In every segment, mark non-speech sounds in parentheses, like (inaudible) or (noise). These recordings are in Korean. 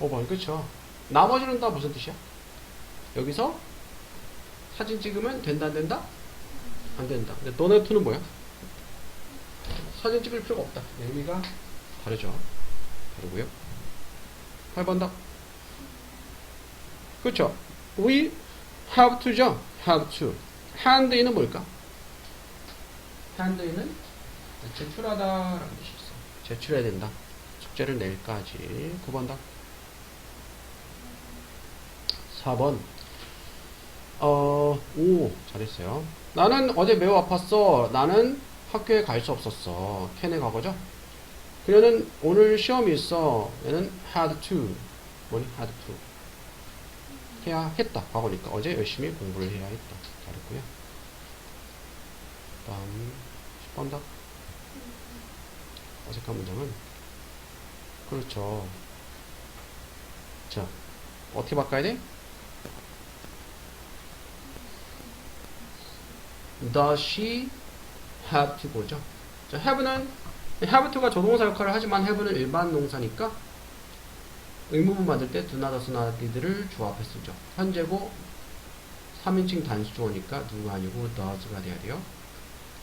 5번 그쵸. 나머지는 다 무슨 뜻이야? 여기서 사진 찍으면 된다 안 된다? 안 된다. 근데 너네 투는 뭐야? 사진 찍을 필요가 없다. 의미가 다르죠. 다르고요. 8번 답 그쵸. We have to죠? Have to. hand in은 뭘까? hand in은 제출하다 라는 뜻이 있어 제출해야 된다. 숙제를 낼까지. 9번 답 4번 어, 오, 잘했어요. 나는 어제 매우 아팠어. 나는 학교에 갈 수 없었어. 캔의 과거죠? 그녀는 오늘 시험이 있어. 얘는 had to. 뭐니? had to. 해야 했다. 과거니까. 어제 열심히 공부를 해야 했다. 잘했고요. 다음, 10번 답. 어색한 문장은? 그렇죠. 자, 어떻게 바꿔야 돼? Does she have to go죠? 자, have는 have to가 조동사 역할을 하지만 have는 일반 동사니까 의무문 만들 때 do not, does not, did를 조합해 쓰죠. 현재고 3인칭 단수 주어니까 누가 아니고 does가 돼야 돼요.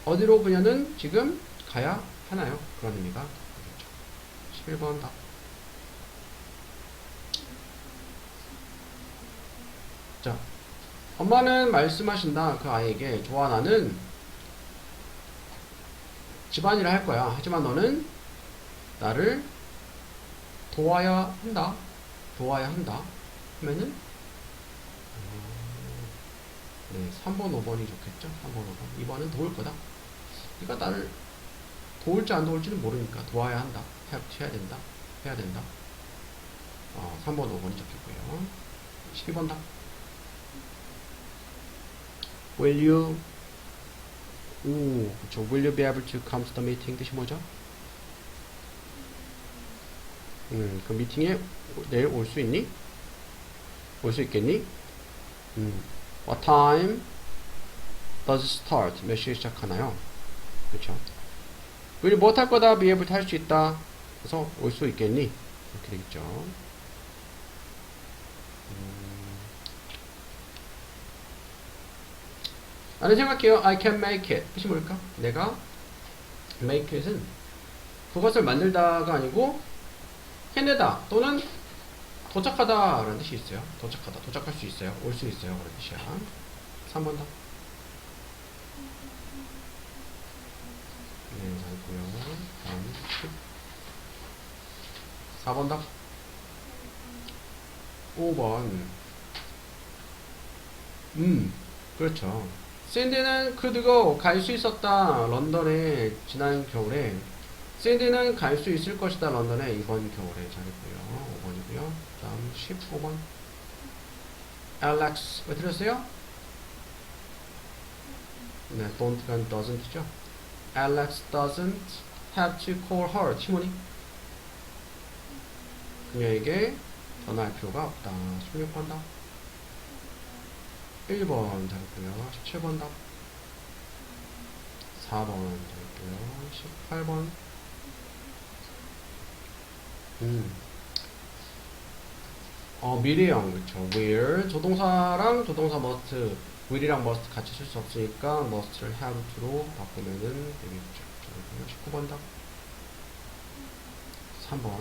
어디로 그녀는 지금 가야 하나요? 그런 의미가 되겠죠. 11번 답. 자, 엄마는 말씀하신다. 그 아이에게 좋아 나는 집안일을 할 거야. 하지만 너는 나를 도와야 한다. 도와야 한다. 하면은 어, 네, 3번, 5번이 좋겠죠? 3번, 5번. 2번은 도울 거다. 그러니까 나를 도울지 안 도울지는 모르니까 도와야 한다. 해야 된다. 해야 된다. 어, 3번, 5번이 좋겠고요. 12번 답. Will you 오, 그쵸. Will you be able to come to the meeting? 뜻이 뭐죠? 음, 그 미팅에 내일 올 수 있니? 올 수 있겠니? 음, what time does start? 몇 시에 시작하나요? 그쵸. will 뭐할 거다? be able to 할수 있다. 그래서 올 수 있겠니? 이렇게 되겠죠. 나는 생각해요. I can make it. 뜻이 뭘까? 내가 make it은 그것을 만들다가 아니고 해내다 또는 도착하다 라는 뜻이 있어요. 도착하다. 도착할 수 있어요. 올 수 있어요. 그런 뜻이야. 3번 답. 네, 잘했고요. 다음 4번 답. 5번. 음, 그렇죠. 샌디는 그두고 갈 수 있었다. 런던에 지난 겨울에. 샌디는 갈 수 있을 것이다. 런던에 이번 겨울에 잘했고요. 5번이고요. 다음 15번. Alex 왜 들었어요? 네, don't가 doesn't죠. Alex doesn't have to call her. 티모니. 그녀에게 전화할 필요가 없다. 16번 다. 1번 잘했고요. 17번 답. 4번 잘했고요. 18번. 음. 어, 미래형, 그쵸. will. 조동사랑 조동사 must. will이랑 must 같이 쓸 수 없으니까 must를 have to로 바꾸면은 되겠죠. 잘했고요. 19번 답. 3번.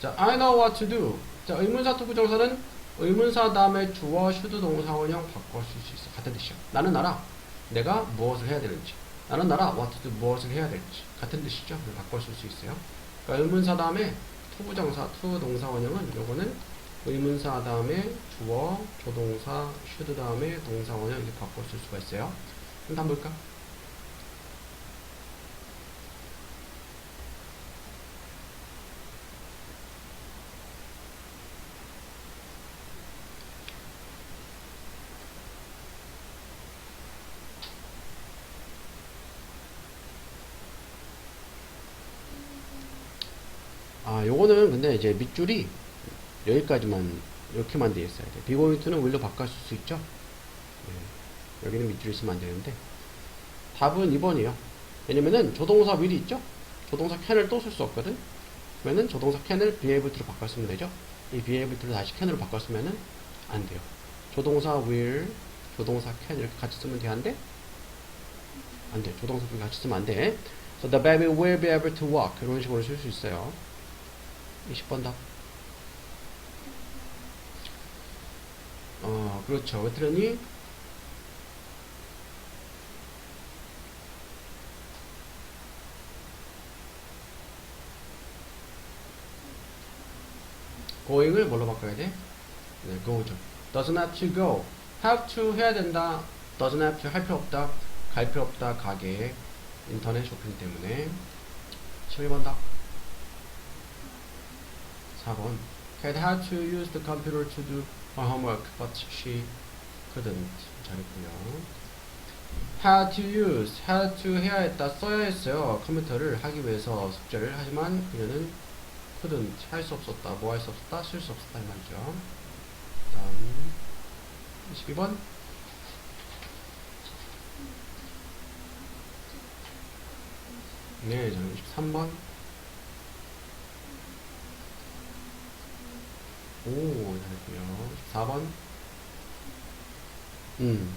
자, I know what to do. 자, 의문사 투 부정사는 의문사 다음에 주어, 슈드, 동사원형 바꿔 쓸 수 있어. 같은 뜻이야. 나는 알아. 내가 무엇을 해야 되는지. 나는 알아. what to 무엇을 해야 될지. 같은 뜻이죠. 바꿔 쓸 수 있어요. 그러니까 의문사 다음에 투 부정사, 투 동사원형은 요거는 의문사 다음에 주어, 조동사, 슈드 다음에 동사원형 이렇게 바꿔 쓸 수가 있어요. 그럼 한번 볼까? 아, 요거는 근데 이제 밑줄이 여기까지만 이렇게만 돼 있어야 돼. 비고인트는 will로 바꿀 수 있죠. 네, 여기는 밑줄 있으면 안 되는데 답은 2번이에요. 왜냐면은 조동사 will이 있죠. 조동사 can을 또 쓸 수 없거든. 그러면은 조동사 able to로 바꿨으면 되죠. 이 to를 다시 can으로 바꿨으면은 안 돼요. 조동사 will, 조동사 can 이렇게 같이 쓰면 돼, 안 돼? 조동사 같이 쓰면 안 돼. So the baby will be able to walk. 이런 식으로 쓸 수 있어요. 20번 답. 어, 그렇죠. 왜 틀렸니? going을 뭘로 바꿔야 돼? 네, go죠. doesn't have to go. have to 해야 된다. doesn't have to 할 필요 없다. 갈 필요 없다. 가게. 인터넷 쇼핑 때문에. 11번 답. 4번. Kat had to use the computer to do her homework, but she couldn't. 잘했고요. had to use, had to 해야 했다, 써야 했어요. 컴퓨터를 하기 위해서 숙제를. 하지만 그녀는 couldn't, 할 수 없었다, 뭐 할 수 없었다, 쓸 수 없었다 이 말이죠. 다음 22번. 네, 저는 23번. 오, 잘했고요. 4번. 음,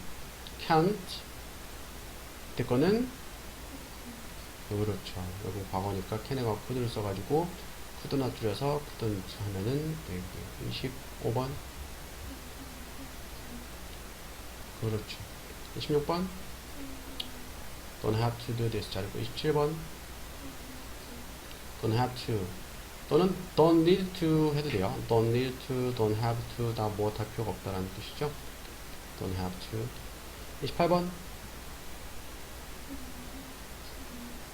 can't. 때 거는 그렇죠. 여기 과거니까 can에가 could를 써가지고 could나 줄여서 couldn't 하면은 되고요. 25번. 그렇죠. 26번. Don't have to do this. 잘했고 27번. Don't have to. 또는 don't need to 해도 돼요. don't need to, don't have to 다 무엇할 필요가 없다라는 뜻이죠. don't have to. 28번.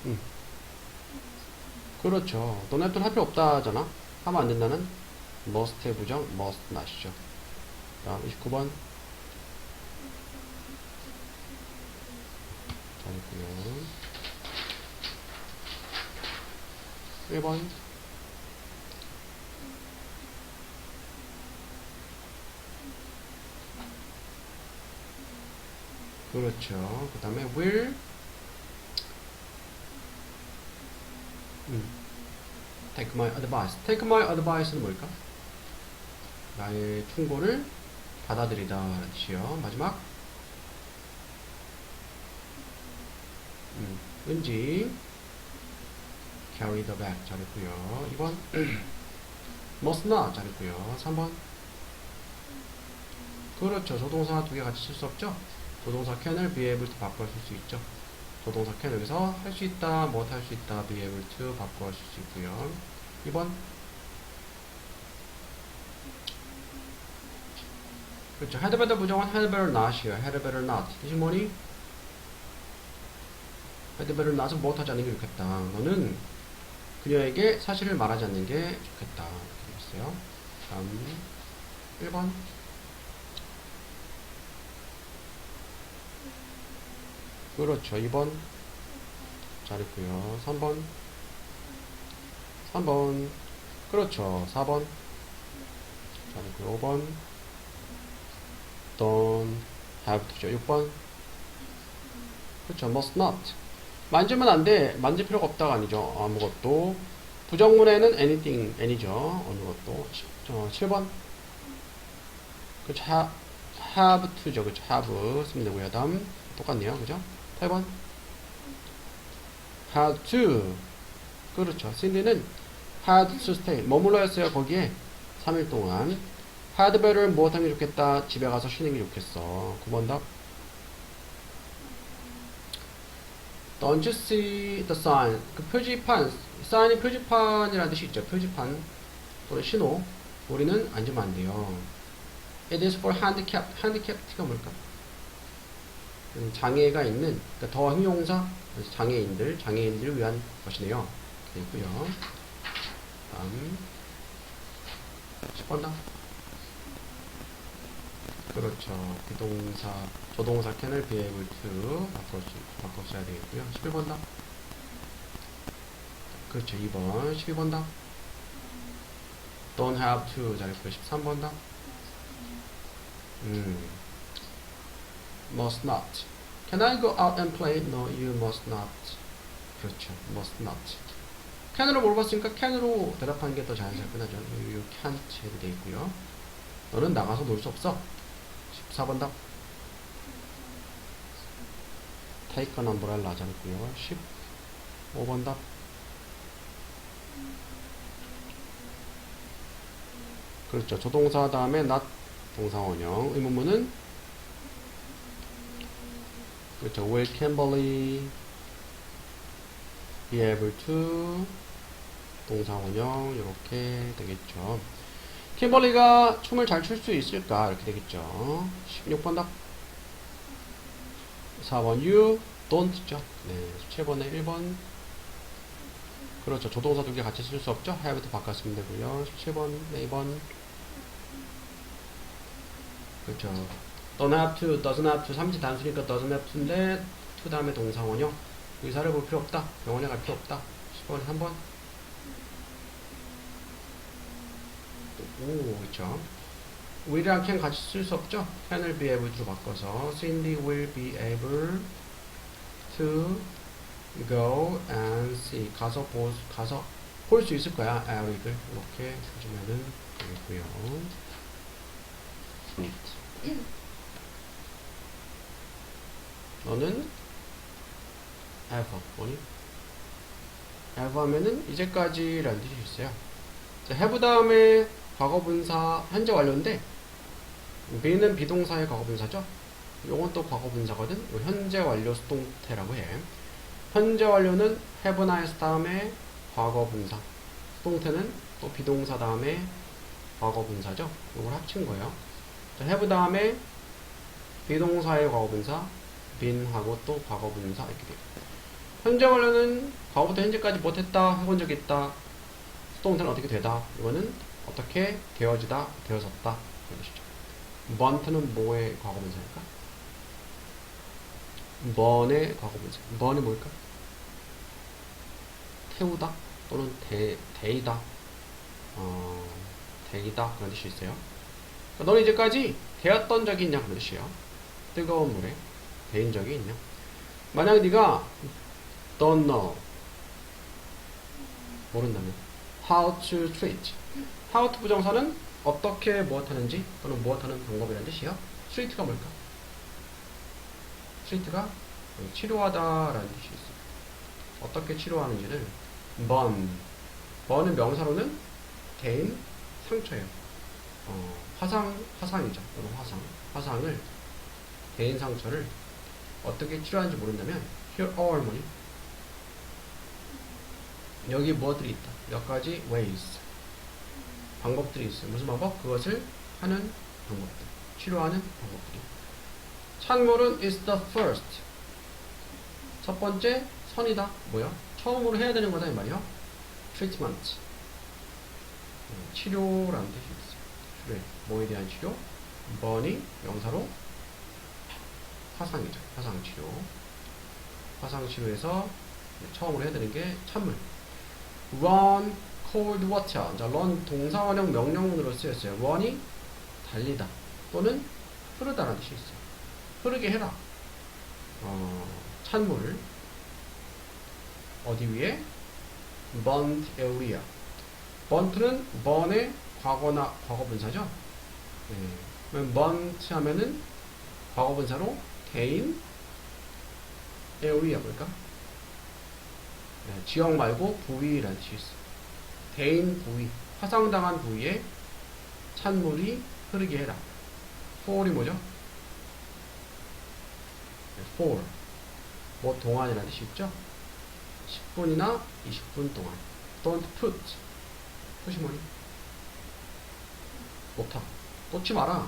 음. 그렇죠. don't have to 할 필요 없다잖아. 하면 안 된다는 must의 부정 must not이죠. 다음 29번. 잘했고요. 1번. 그렇죠. 그 다음에 will 음. take my advice. take my advice는 뭘까? 나의 충고를 받아들이다 뜻이요. 마지막 음. 은지 carry the bag 잘했고요. 2번 (clears throat) must not 잘했고요. 3번 그렇죠. 조동사 두 개 같이 쓸 수 없죠? 조동사 can을 be able to 바꿔 쓸 수 있죠. 조동사 can 여기서 할 수 있다, 못 할 수 있다, be able to 바꿔 쓸수 있고요. 2번 그렇죠. had better 부정은 had better not이에요. had better not. 뜻이 뭐니? had better not은 못하지 않는 게 좋겠다. 너는 그녀에게 사실을 말하지 않는 게 좋겠다. 이렇게 했어요. 다음 1번 그렇죠. 2번 잘했고요. 3번 3번 그렇죠. 4번 잘했고요. 5번 don't have to죠. 6번 그렇죠. must not 만지면 안 돼. 만질 필요가 없다가 아니죠. 아무것도 부정문에는 anything, any죠. 어느 것도 7번 그렇죠. have, to죠. 그렇죠. have 쓰면 되고요. 다음 똑같네요. 그죠? 8번. had to 그렇죠. 신디는 had to stay 머물러 했어요 거기에 3일 동안. had better를 무엇 하는 게 좋겠다. 집에 가서 쉬는 게 좋겠어. 9번 답. Don't you see the sign? 그 표지판 sign이 표지판이라는 뜻이 있죠. 표지판. 또는 신호. 우리는 앉으면 안 돼요. It is for handicapped handicapt가 뭘까? 음, 장애가 있는 그러니까 더 형용사 장애인들 장애인들을 위한 것이네요. 되고요. 다음 10번 다 그렇죠. 비동사 조동사 can을 be able to 바꿔 바꿔줘야 되겠고요. 11번 다 그렇죠. 2번 12번 다 don't have to 잘했고요. 13번 다 음. Must not. Can I go out and play? No, you must not. 그렇죠. must not. can으로 물어봤으니까 can으로 대답하는 게 더. 요, 요 can't 해도 돼 있고요. 너는 나가서 놀 수 없어. 14번 답. umbrella 하지 않고요. 15번 답. 그렇죠. 조동사 다음에 not 동사원형. 의문문은 그렇죠. Will Kimberly be able to 동사원형 이렇게 되겠죠. 킴벌리가 춤을 잘 출 수 있을까 이렇게 되겠죠. 16번 답. 4번 you don't죠. 네. 17번에 1번 그렇죠. 조동사 두 개 같이 쓸 수 없죠. have부터 바꿨으면 되고요. 17번, 네, 2번 그렇죠. Don't have to, doesn't have to, 삼지 단수니까 doesn't have to인데 to 다음에 동사 원형 의사를 볼 필요 없다. 병원에 갈 필요 없다. 10번에 3번 오, 그렇죠. will이랑 can 같이 쓸 수 없죠. can을 be able to로 바꿔서 Cindy will be able to go and see 가서 보 가서 볼 수 있을 거야. Eric을 이렇게 해주면은 되겠고요. 너는 ever 뭐니? ever 하면은 이제까지 라는 뜻이 있어요. 자, have 다음에 과거분사 현재 완료인데 be는 비동사의 과거분사죠. 요건 또 과거분사거든. 요 현재 완료 수동태라고 해. 현재 완료는 have나 has 다음에 과거분사. 수동태는 또 비동사 다음에 과거분사죠. 요걸 합친 거예요. 자, have 다음에 비동사의 과거분사 been하고 또 과거 분사 이렇게 돼요. 현재 완료는 과거부터 현재까지 못했다 해본 적 있다. 수동태는 어떻게 되다. 이거는 어떻게 되어지다, 되어졌다. 그런 것이죠. burn트는 뭐의 과거 분사일까? burn의 과거 분사. burn이 뭘까? 태우다 또는 대, 대이다, 어, 대이다 그런 뜻이 있어요. 그러니까 너는 이제까지 되었던 적이 있냐 그런 뜻이에요. 뜨거운 물에 데인 적이 있냐? 만약 네가 don't know 모른다면 how to treat how to 부정사는 어떻게 무엇하는지 또는 무엇하는 방법이라는 뜻이에요. treat가 뭘까? treat가 치료하다라는 뜻이 있어요. 어떻게 치료하는지를 burn burn은 명사로는 개인 상처예요. 어, 화상 화상이죠. 화상 화상을 개인 상처를 어떻게 치료하는지 모른다면 here are 뭐니? 여기 무엇들이 있다. 몇 가지 ways 방법들이 있어요. 무슨 방법? 그것을 하는 방법들. 치료하는 방법들이. 찬물은 is the first. 첫 번째 선이다. 뭐야? 처음으로 해야 되는 거다 이 말이야. treatment. 음, 치료라는 뜻이 있어요. 치료에 뭐에 대한 치료? 번이 명사로 화상이죠. 화상 치료. 화상 치료에서 처음으로 되는 게 찬물. run cold water. 자, run 동사원형 명령문으로 쓰였어요. run이 달리다 또는 흐르다라는 뜻이 있어요. 흐르게 해라. 어, 찬물 어디 위에? burnt area. burnt는 burn의 과거나 과거분사죠. 네. burnt 하면은 과거분사로 개인 area 볼까? 네, 지역 말고 부위라는 뜻이 있어. 개인 부위, 화상당한 부위에 찬물이 흐르게 해라. for이 뭐죠? 네, for. 뭐 동안이라는 뜻이 있죠? 10분이나 20분 동안. don't put. put이 뭐니? 놓다. 놓지 마라.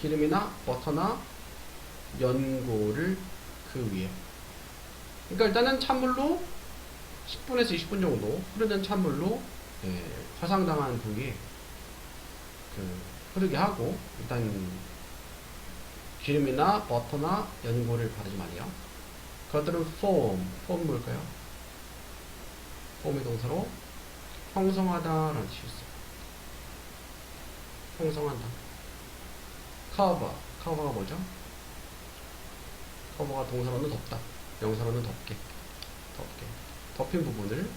기름이나 버터나 연고를 그 위에. 그러니까 일단은 찬물로 10분에서 20분 정도 흐르는 찬물로 예, 화상당한 부위에 그 흐르게 하고 일단 기름이나 버터나 연고를 바르지 말이요. 그것들은 form, form 뭘까요? form의 동사로 형성하다 라는 뜻이 있어요. 형성한다. cover, cover가 뭐죠? 커버가 동사로는 덮다, 명사로는 덮게, 덮게, 덮인 부분을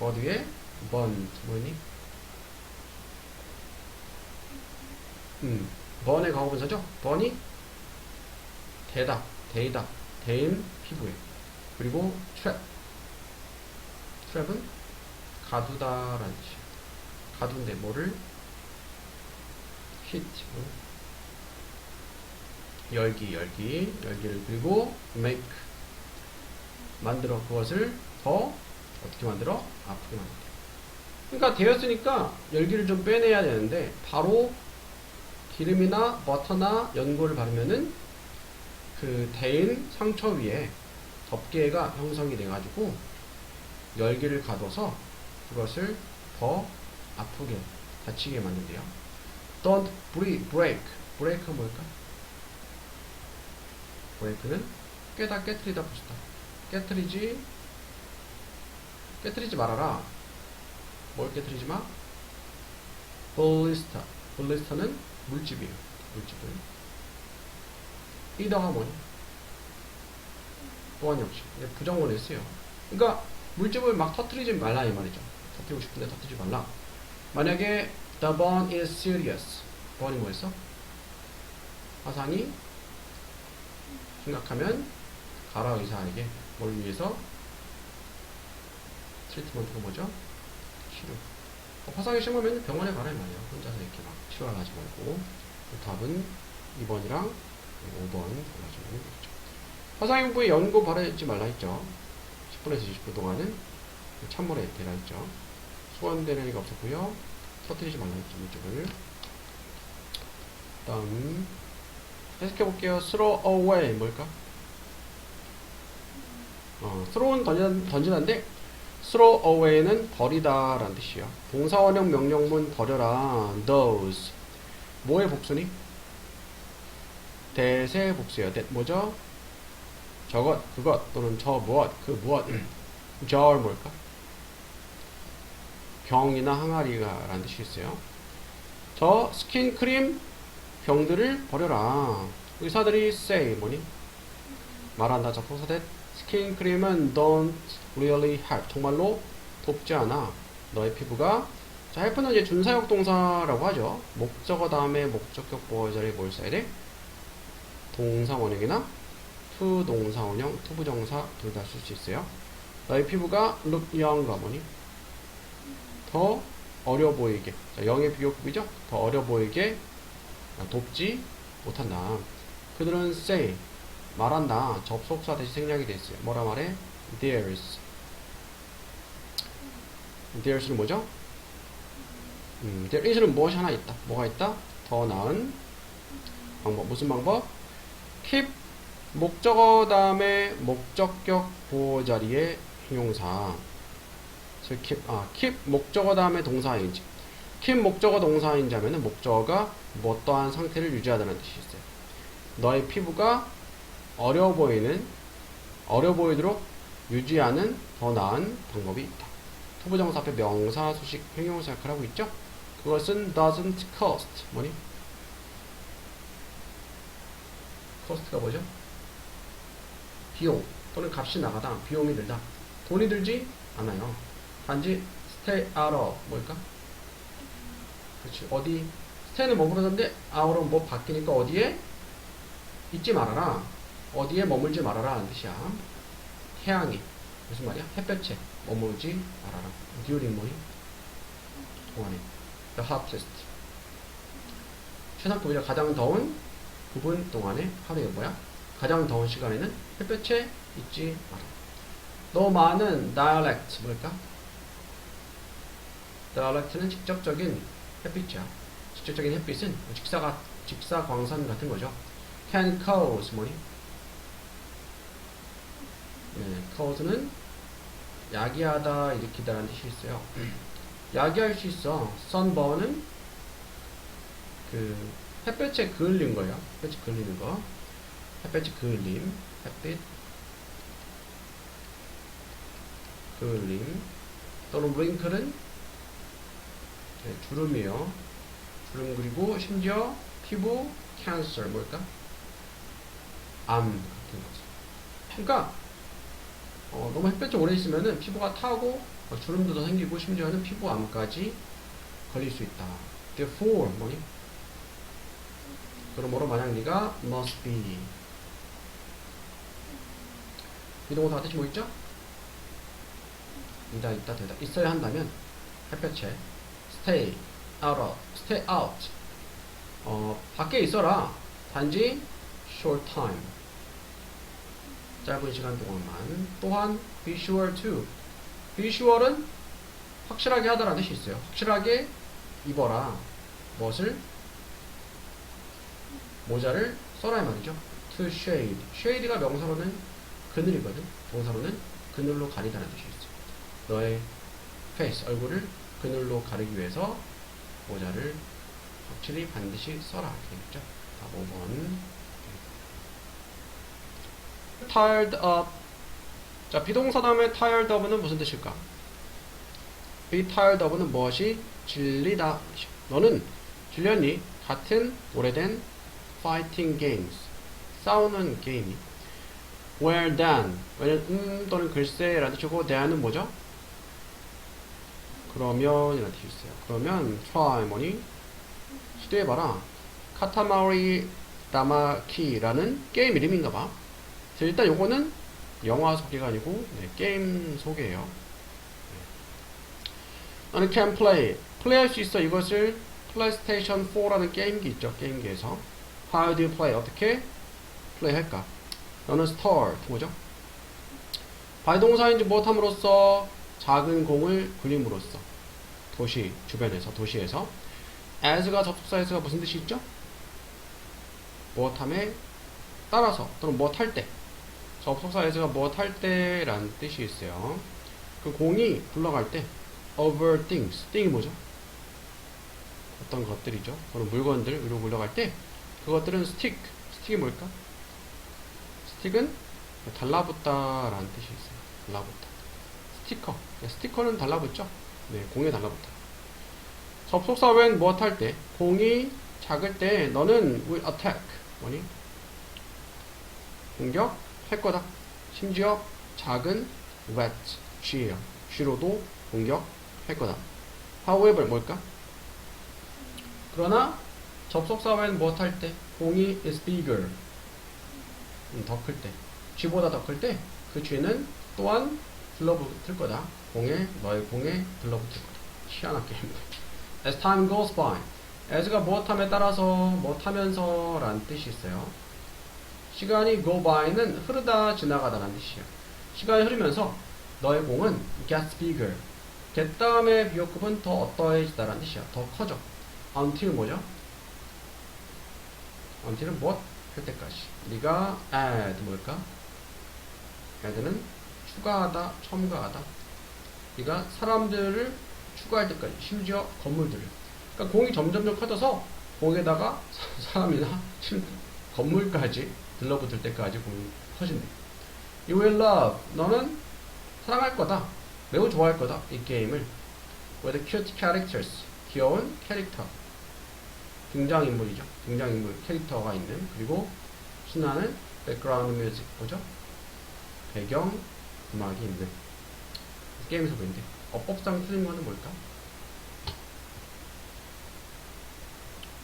위에 번 뭐니? 음, 번의 과거 분사죠? 번이 대다, 대이다, 대인 피부에. 그리고 트랩. 트랩은 가두다라는 뜻이에요. 가두인데 뭐를? 히트. 열기, 열기, 열기를 그리고 make. 만들어 그것을 더 어떻게 만들어? 아프게 만들어. 그러니까 되었으니까 열기를 좀 빼내야 되는데 바로 기름이나 버터나 연고를 바르면은 그 대인 상처 위에 덮개가 형성이 돼가지고 열기를 가둬서 그것을 더 아프게 다치게 만든대요. Don't break. break은 뭘까? Break는 깨다 깨트리다 부수다. 깨트리지 깨트리지 말아라. 뭘 깨트리지 마? 블리스터. 블리스터는 물집이에요. 물집을. 이더가 뭐니? 또한 역시 이제 부정문에 쓰요. 그러니까 물집을 막 터트리지 말라 이 말이죠. 터트리고 싶은데 터트리지 말라. 만약에 the burn is serious. burn이 뭐였어? 화상이 심각하면 가라 의사에게 뭘 위해서 트리트먼트가 뭐죠? 치료. 어, 화상이 심하면 병원에 가라 이 말이야. 혼자서 이렇게 막 치료를 하지 말고. 그 답은 2번이랑 5번 골라주면 되겠죠. 화상 흉부에 연고 바르지 말라 했죠. 10분에서 20분 동안은 찬물에 대라 했죠. 소환되는 리가 없었고요. 터뜨리지 말라 했죠. 이쪽을. 다음 해석해 볼게요. throw away 뭘까? 어, throw는 던진, 던지는데 throw away는 버리다 라는 뜻이에요. 동사원형 명령문 버려라. those 뭐의 복수니? 대세 복수예요. 대, 뭐죠? 저것, 그것 또는 저 무엇, 그 무엇 (clears throat) 저 뭘까? 병이나 항아리가 라는 뜻이 있어요. 저 스킨 크림 병들을 버려라. 의사들이 say 뭐니? 말한다. 저 동사대 스킨 크림은 don't really help. 정말로 돕지 않아. 너의 피부가 자, help는 이제 준사역 동사라고 하죠. 목적어 다음에 목적격 보호 자리에 뭘 써야 돼? 동사 원형이나 투 동사 원형, 투 부정사 둘 다 쓸 수 있어요. 너의 피부가 look younger 뭐니? 더 어려 보이게. 자, 0의 비교급이죠? 더 어려 보이게 돕지 못한다. 그들은 say 말한다. 접속사 대신 생략이 됐어요. 뭐라 말해? theirs. theirs는 뭐죠? 음, there is는 무엇이 하나 있다. 뭐가 있다? 더 나은 방법. 무슨 방법? keep 목적어 다음에 목적격 보호 자리에 형용사. 그래서 keep, 아, keep 목적어 다음에 동사인 지. keep 목적어 동사인지 하면은 목적어가 뭐 어떠한 상태를 유지하다는 뜻이 있어요. 너의 피부가 어려 보이는, 어려 보이도록 유지하는 더 나은 방법이 있다. 투부정사 앞에 명사, 수식, 형용사 역할을 하고 있죠? 그것은 doesn't cost. 뭐니? cost가 뭐죠? 비용 또는 값이 나가다, 비용이 들다. 돈이 들지 않아요. 단지 stay out of 뭘까? 그렇지. 어디 stay는 머무르는데 out은 뭐 바뀌니까 어디에 있지 말아라. 어디에 머물지 말아라 하는 뜻이야. 태양이 무슨 말이야? 햇볕에 머물지 말아라. during 뭐니? 동안에 the hottest 최상급이라 가장 더운 부분 동안에 하루에 뭐야? 가장 더운 시간에는 햇볕에 있지 마라. 너무 많은 dialect 뭘까? dialect는 직접적인 햇빛이야. 직접적인 햇빛은 직사가 직사 광선 같은 거죠. can cause 뭐니? 네, cause는 야기하다 일으키다라는 뜻이 있어요. 야기할 수 있어. sunburn은 그 햇볕에 그을린 거예요. 햇볕에 그을리는 거. 햇볕에 그을림. 햇빛 그을림. 또는 wrinkle은 네, 주름이에요. 주름 그리고 심지어 피부 cancer 뭘까? 암 같은 거죠. 그러니까 어, 너무 햇볕에 오래 있으면은 피부가 타고 막 주름도 더 생기고 심지어는 피부암까지 걸릴 수 있다. Therefore 뭐니? 그러므로 만약 네가 must be 비동사 뜻이 뭐 있죠? 있다 있다 되다 있어야 한다면 햇볕에 stay out stay out. 어 밖에 있어라. 단지 short time. 짧은 시간 동안만. 또한 be sure to. be sure은 확실하게 하다라는 뜻이 있어요. 확실하게 입어라. 무엇을 모자를 써라 이 말이죠. to shade. shade가 명사로는 그늘이거든. 동사로는 그늘로 가리다라는 뜻이 있어요. 너의 face 얼굴을 그늘로 가리기 위해서 모자를 확실히 반드시 써라. 되겠죠. 자 5번. Tired of 자 비동사 다음에 tired of는 무슨 뜻일까? Be tired of는 무엇이 질리다. 너는 질렸니? 같은 오래된 fighting games 싸우는 게임이. Where then 왜냐면 음 또는 글쎄 라는 뜻이고 then은 뭐죠 그러면 이라는 뜻이 있어요. 그러면 뭐니 시도해봐라 카타마리 다마키라는 게임 이름인가 봐. 자, 일단 요거는 영화 소개가 아니고 네, 게임 소개예요. 네. 나는 can play. 플레이할 수 있어. 이것을 플레이스테이션 4라는 게임기 있죠 게임기에서. How do you play? 어떻게 플레이할까? 너는 start 뭐죠? 발동사인지 무엇함으로써 작은 공을 굴림으로써 도시 주변에서 도시에서. as가 접속사 에서가 무슨 뜻이 있죠? 무엇함에 따라서 또는 무엇할 때. 접속사 as가 무엇할 때라는 뜻이 있어요. 그 공이 굴러갈 때 over things. thing이 뭐죠? 어떤 것들이죠? 그런 물건들 위로 굴러갈 때 그것들은 stick. 스틱이 뭘까? 스틱은 달라붙다라는 뜻이 있어요. 달라붙다. 스티커 스티커는 달라붙죠? 네 공에 달라붙다 접속사 웬 무엇 할 때? 공이 작을 때 너는 will attack. 뭐니? 공격할 거다. 심지어 작은 wet 쥐예요 쥐로도 공격할 거다. however 뭘까? 그러나 접속사 웬 무엇 할 때? 공이 is bigger. 음, 더클 때. 쥐보다 더 클 때? 그 쥐는 또한 들러붙을 거다. 공에 너의 공에 들러붙을 거다. 희한하게 as time goes by as가 무엇함에 따라서 무엇하면서 라는 뜻이 있어요. 시간이 go by는 흐르다 지나가다라는 뜻이에요. 시간이 흐르면서 너의 공은 gets bigger. get 다음에 비호급은 더 어떠해지다라는 뜻이야 더 커져. until 뭐죠? until은 무엇? 할 때까지. 네가 add 뭘까? add는 추가하다, 첨가하다. 네가 사람들을 추가할 때까지 심지어 건물들을. 그러니까 공이 점점점 커져서 공에다가 (laughs) 사람이나 건물까지 들러붙을 때까지 공이 커진대. You will love. 너는 사랑할 거다. 매우 좋아할 거다. 이 게임을. With cute characters. 귀여운 캐릭터. 등장인물이죠. 등장인물 캐릭터가 있는 그리고 신나는 백그라운드 뮤직 뭐죠? 배경 음악이 있는 게임 소개인데 어법상 틀린 거는 뭘까?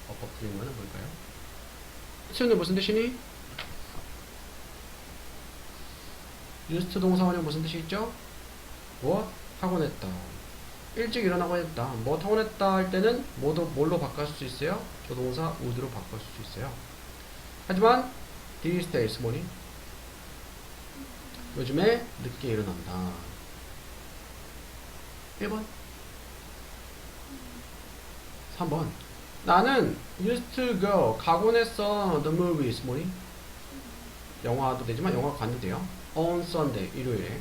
어법 틀린 거는 뭘까요? 치우는 무슨 뜻이니? 유스트 동사원이 무슨 뜻이 있죠? 하곤 했다. 일찍 일어나곤 했다. 하곤 했다 할 때는 뭐도 뭘로 바꿀 수 있어요? 조동사 would로 바꿀 수 있어요. 하지만 these days 뭐니? 요즘에 늦게 일어난다. 1번. 3번. 나는 used to go 가곤 했어 the movies 뭐니? 영화도 되지만 영화 관도 돼요. on Sunday 일요일에.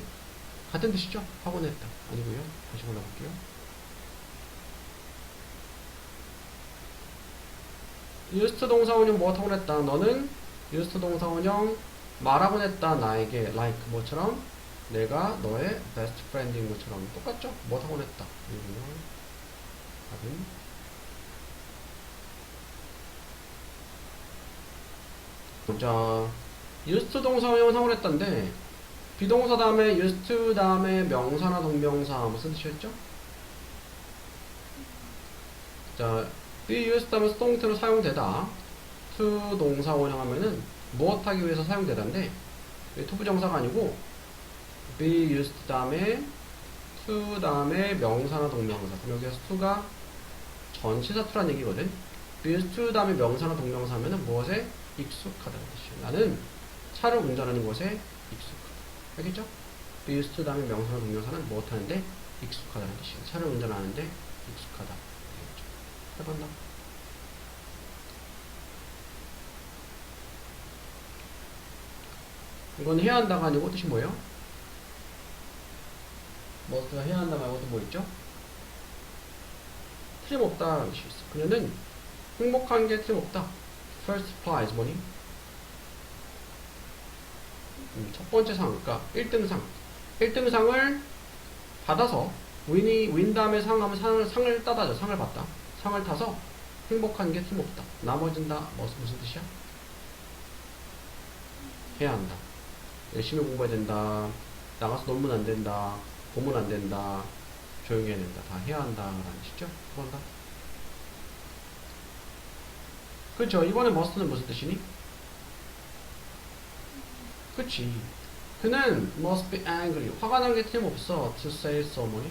같은 뜻이죠? 하곤 했다. 아니고요. 다시 골라볼게요. used 동사원형 뭐 하곤 했다? 너는 used 동사원형 말하곤 했다 나에게 like 뭐처럼 내가 너의 베스트 프렌드인 것처럼 똑같죠? 뭐 하곤 했다 이거는 답은 자, 유스트 동사원형은 하곤 했다인데 비동사 다음에 used 다음에 명사나 동명사 무슨 뜻이었죠? 자, be used 다음에 수동태로 사용되다. to 동사 원형하면은 무엇 하기 위해서 사용되다인데 왜 to 부정사가 아니고 be used 다음에 to 다음에 명사나 동명사. 그럼 여기서 to가 전치사 to란 얘기거든. be used to 다음에 명사나 동명사 하면은 무엇에 익숙하다는 뜻이에요. 나는 차를 운전하는 것에 익숙하다. 알겠죠? be used to 다음에 명사나 동명사는 무엇 하는데 익숙하다는 뜻이에요. 차를 운전하는데 익숙하다. 해봤나? 이건 해야 한다가 아니고 뜻이 뭐예요? 뭐가 해야 한다 말고 또뭐 있죠? 틀림없다라는 뜻이 있어. 그녀는 행복한 게 틀림없다. First prize 뭐니? 음, 첫 번째 상, 그러니까 1등상. 1등상을 받아서 윈이 윈 다음에 상 하면 상을, 상을 따다죠. 상을 받다. 상을 타서 행복한 게 틀림없다. 나머지는 다 뭐, 무슨 뜻이야? 해야 한다. 열심히 공부해야 된다. 나가서 놀면 안 된다. 보면 안 된다. 조용히 해야 된다. 다 해야 한다라는 뜻이죠? 그건다. 그렇죠. 이번에 must는 무슨 뜻이니? 그치. 그는 must be angry. 화가 난 게 틀림없어. to say so 뭐니?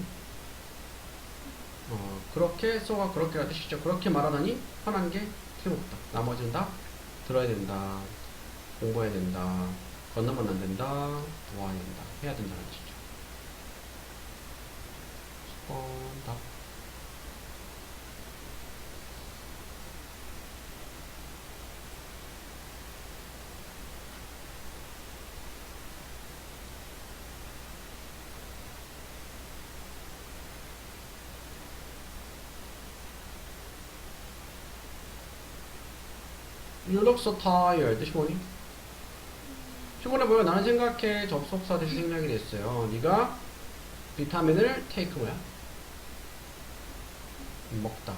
어, 그렇게 so가 그렇게라는 뜻이죠. 그렇게 말하다니 화난 게 틀림없다. 나머지는 다 들어야 된다. 공부해야 된다. 건너면 안 된다. 도와야 된다. 해야 된다는 뜻이죠. 10번 답. You look so tired. 뜻이 뭐니? 피곤해 보여. 나는 생각해. 접속사 대신 생략이 됐어요. 네가 비타민을 take 뭐야? 먹다.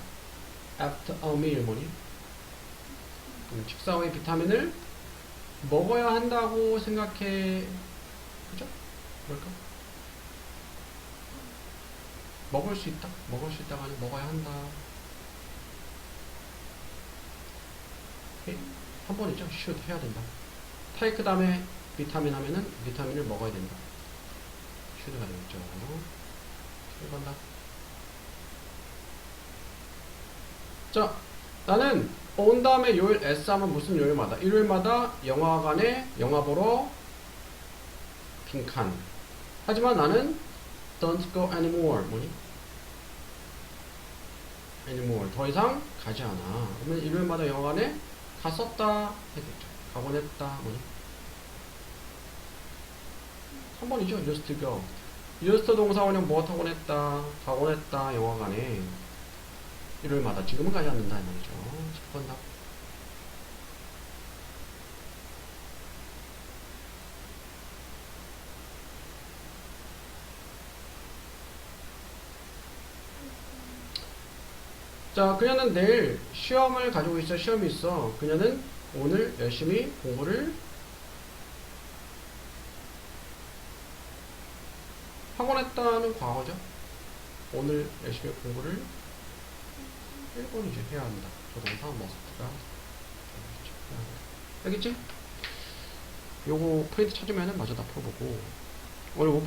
After a meal 뭐니? 음, 식사 후에 비타민을 먹어야 한다고 생각해. 그죠? 뭘까? 먹을 수 있다. 먹을 수 있다가 아니라 먹어야 한다. 오케이? 한 번이죠. should 해야 된다. take 다음에 비타민 하면은 비타민을 먹어야 된다. should가 되겠죠. 1번 다. 자, 나는 온 다음에 요일 S 하면 무슨 요일마다? 일요일마다 영화관에 영화 보러 빈칸. 하지만 나는 don't go anymore. 뭐니? anymore. 더 이상 가지 않아. 그러면 일요일마다 영화관에 갔었다 해야겠죠. 가곤 했다. 뭐니? 3번이죠. used to go. used 동사 원형 뭐 하곤 했다. 가곤 했다. 영화관에. 일요일마다 지금은 가지 않는다 이 말이죠. 10번 답. 자, 그녀는 내일 시험을 가지고 있어. 시험이 있어. 그녀는 오늘 열심히 공부를 하곤 했다는 과거죠. 오늘 열심히 공부를 1번이죠. 해야 한다. 조동사 머스트가 알겠지? 요거 프린트 찾으면은 마저 다 풀어보고 오늘 못